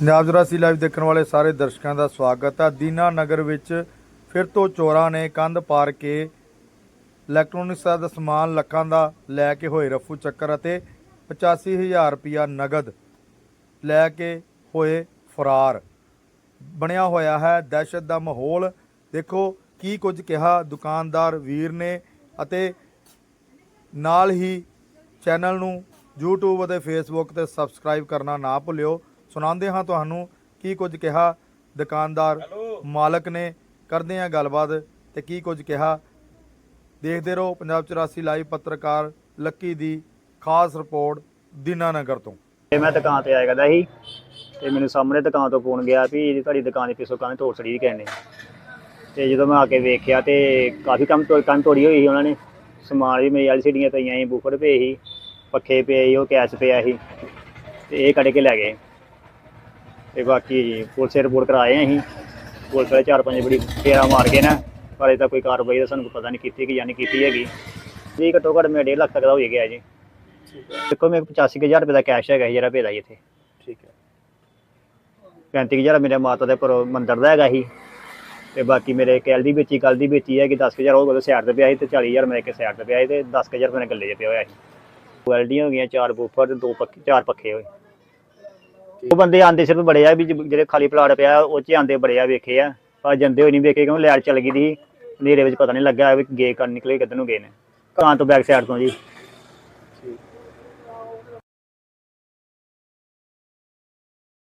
Punjab ਜ਼ੁਰਾਸੀ live ਦੇਖਣ ਵਾਲੇ ਸਾਰੇ ਦਰਸ਼ਕਾਂ ਦਾ ਸਵਾਗਤ ਹੈ ਦੀਨਾ ਨਗਰ ਵਿੱਚ ਫਿਰ ਤੋਂ ਚੋਰਾਂ ਨੇ ਕੰਧ ਪਾਰ ਕੇ ਇਲੈਕਟ੍ਰੋਨਿਕਸ ਦਾ ਸਮਾਨ ਲੱਖਾਂ ਦਾ ਲੈ ਕੇ ਹੋਏ ਰਫੂ ਚੱਕਰ ਅਤੇ 85000 ਰੁਪਇਆ ਨਗਦ ਲੈ ਕੇ ਹੋਏ ਫਰਾਰ। ਬਣਿਆ ਹੋਇਆ ਹੈ ਦਹਿਸ਼ਤ ਦਾ ਮਾਹੌਲ। ਦੇਖੋ ਕੀ ਕੁਝ ਕਿਹਾ ਦੁਕਾਨਦਾਰ ਵੀਰ ਨੇ ਅਤੇ ਨਾਲ ਹੀ ਚੈਨਲ ਨੂੰ YouTube ਅਤੇ Facebook ਤੇ ਸਬਸਕ੍ਰਾਈਬ ਕਰਨਾ ਨਾ ਭੁੱਲਿਓ। ਸੁਣਾਉਂਦੇ ਹਾਂ ਤੁਹਾਨੂੰ ਕੀ ਕੁਝ ਕਿਹਾ ਦੁਕਾਨਦਾਰ ਮਾਲਕ ਨੇ। ਕਰਦੇ ਹਾਂ ਗੱਲਬਾਤ ਤੇ ਕੀ ਕੁਝ ਕਿਹਾ। ਦੇਖਦੇ ਰਹੋ ਪੰਜਾਬ 84 ਲਾਈਵ ਪੱਤਰਕਾਰ ਲੱਕੀ ਦੀ ਖਾਸ ਰਿਪੋਰਟ ਦੀਨਾਨਗਰ ਤੋਂ। ਤੇ ਮੈਂ ਦੁਕਾਨ ਤੇ ਆਇਆ ਕਰਦਾ ਸੀ ਤੇ ਮੈਨੂੰ ਸਾਹਮਣੇ ਦੁਕਾਨ ਤੋਂ ਫੋਨ ਗਿਆ ਵੀ ਇਹਦੀ ਤੁਹਾਡੀ ਦੁਕਾਨ ਦੀ ਪਿੱਛੋਂ ਕੰਨ ਤੋੜ ਛੜੀ ਕਹਿੰਦੇ ਤੇ ਜਦੋਂ ਮੈਂ ਆ ਕੇ ਵੇਖਿਆ ਤੇ ਕਾਫੀ ਕੰਮ ਤੋੜ ਕੰਨ ਤੋੜੀ ਹੋਈ ਸੀ ਉਹਨਾਂ ਨੇ। ਸਮਾਨ ਵੀ ਮੇਰੀ ਐਲਸੀਡੀਆਂ ਪਈਆਂ ਸੀ ਬੂਫਰ ਪਏ ਸੀ ਪੱਖੇ ਪਏ ਸੀ ਉਹ ਕੈਸ਼ ਪਿਆ ਸੀ। ਤੇ ਇਹ ਕੱਢ ਕੇ ਲੈ ਗਏ। ਤੇ ਬਾਕੀ ਪੁਲਿਸ ਰਿਪੋਰਟ ਕਰਾਏ ਅਸੀਂ। ਪੁਲਿਸ ਵਾਲੇ ਚਾਰ ਪੰਜ ਬੜੀ ਫੇਰਾ ਮਾਰ ਕੇ ਨਾ ਪਰ ਇਹ ਤਾਂ ਕੋਈ ਕਾਰਵਾਈ ਦਾ ਸਾਨੂੰ ਪਤਾ ਨਹੀਂ ਕੀਤੀ ਕਿ ਜਾਂ ਨਹੀਂ ਕੀਤੀ ਹੈਗੀ। ਵੀ ਘੱਟੋ ਘੱਟ ਮੇਰਾ 1.5 ਲੱਖ ਤੱਕ ਦਾ ਹੋ ਹੀ ਗਿਆ ਜੀ। ਦੇਖੋ ਮੇਰੇ ਕੋਲ 85000 ਰੁਪਏ ਦਾ ਕੈਸ਼ ਹੈਗਾ ਜਿਹੜਾ ਭੇਜਾ ਜੀ ਇੱਥੇ। ਠੀਕ ਹੈ। 35000 ਮੇਰੇ ਮਾਤਾ ਦੇ ਪਰ ਮੰਦਰ ਦਾ ਹੈਗਾ ਸੀ। ਤੇ ਬਾਕੀ ਮੇਰੇ ਕੈਲ ਦੀ ਵੇਚੀ ਕੱਲ ਦੀ ਵੇਚੀ ਹੈ ਕਿ 10000 ਉਹ ਕੋਲ ਸਾਈਡ ਤੇ ਪਿਆ ਸੀ ਤੇ 40000 ਮੇਰੇ ਕੇ ਸਾਈਡ ਤੇ ਪਿਆ ਸੀ ਤੇ 10000 ਮੇਰੇ ਗੱਲੇ 'ਚ ਪਿਆ ਹੋਇਆ ਸੀ। ਕੁਆਲਿਟੀਆਂ ਹੋ ਗਈਆਂ ਚਾਰ ਬੂਫਰ ਤੇ ਦੋ ਪੱਖੇ ਚਾਰ ਪੱਖੇ ਹੋਏ। ਉਹ ਬੰਦੇ ਆਂਦੇ ਸਿਰਫ ਬੜੇ ਆ ਵੀ ਜ- ਜਿਹੜੇ ਖਾਲੀ ਪਲਾਟ ਪਿਆ, ਉਹ 'ਚ ਆਂਦੇ ਬੜੇ ਆ ਵੇਖੇ ਆ। ਪਰ ਜਾਂਦੇ ਹੋਏ ਨਹੀਂ ਵੇਖੇ ਕਿਉਂ? ਲੈਟ ਚੱਲ ਗਈ ਦੀ। ਹਨੇਰੇ ਵਿੱਚ ਪਤਾ ਨਹੀਂ ਲੱਗਾ ਵੀ ਗਏ ਕਰ ਨਿਕਲੇ ਕਿੱਧਰ ਨੂੰ ਗਏ ਨੇ। ਕਾਂ ਤੋਂ ਬੈਕ ਸਾਈਡ ਤੋਂ ਜੀ।